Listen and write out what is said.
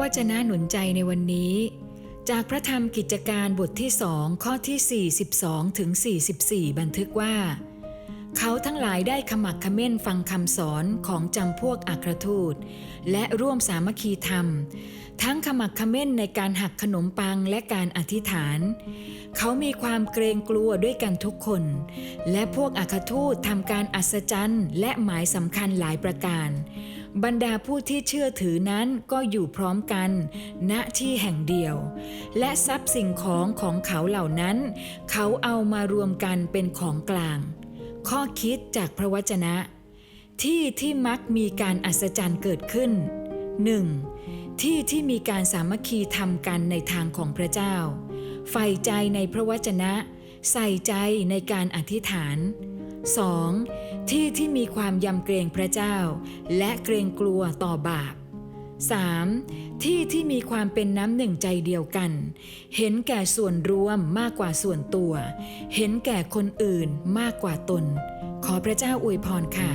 วจนะหนุนใจในวันนี้ จากพระธรรมกิจการบทที่สองข้อที่ 42 ถึง 44 บันทึกว่า เขาทั้งหลายได้ขมักเขม้นฟังคำสอนของจำพวกอัครทูต และร่วมสามัคคีธรรม ทั้งขมักเขม้นในการหักขนมปังและการอธิษฐาน เขามีความเกรงกลัวด้วยกันทุกคน และพวกอัครทูตทำการอัศจรรย์และหมายสำคัญหลายประการ บรรดาผู้ที่เชื่อถือนั้นก็อยู่พร้อมกัน ณที่แห่งเดียว และทรัพย์สิ่งของของเขาเหล่านั้น เขาเอามารวมกันเป็นของกลาง ข้อคิดจากพระวจนะ ที่ที่มักมีการอัศจรรย์เกิดขึ้น 1. ที่ที่มีการสามัคคีทำกันในทางของพระเจ้าใฝ่ใจในพระวจนะ ใส่ใจในการอธิษฐาน 2. ที่ที่มีความยำเกรงพระเจ้า และเกรงกลัวต่อบาป 3. ที่ที่มีความเป็นน้ำหนึ่งใจเดียวกัน เห็นแก่ส่วนรวมมากกว่าส่วนตัว เห็นแก่คนอื่นมากกว่าตน ขอพระเจ้าอวยพรค่ะ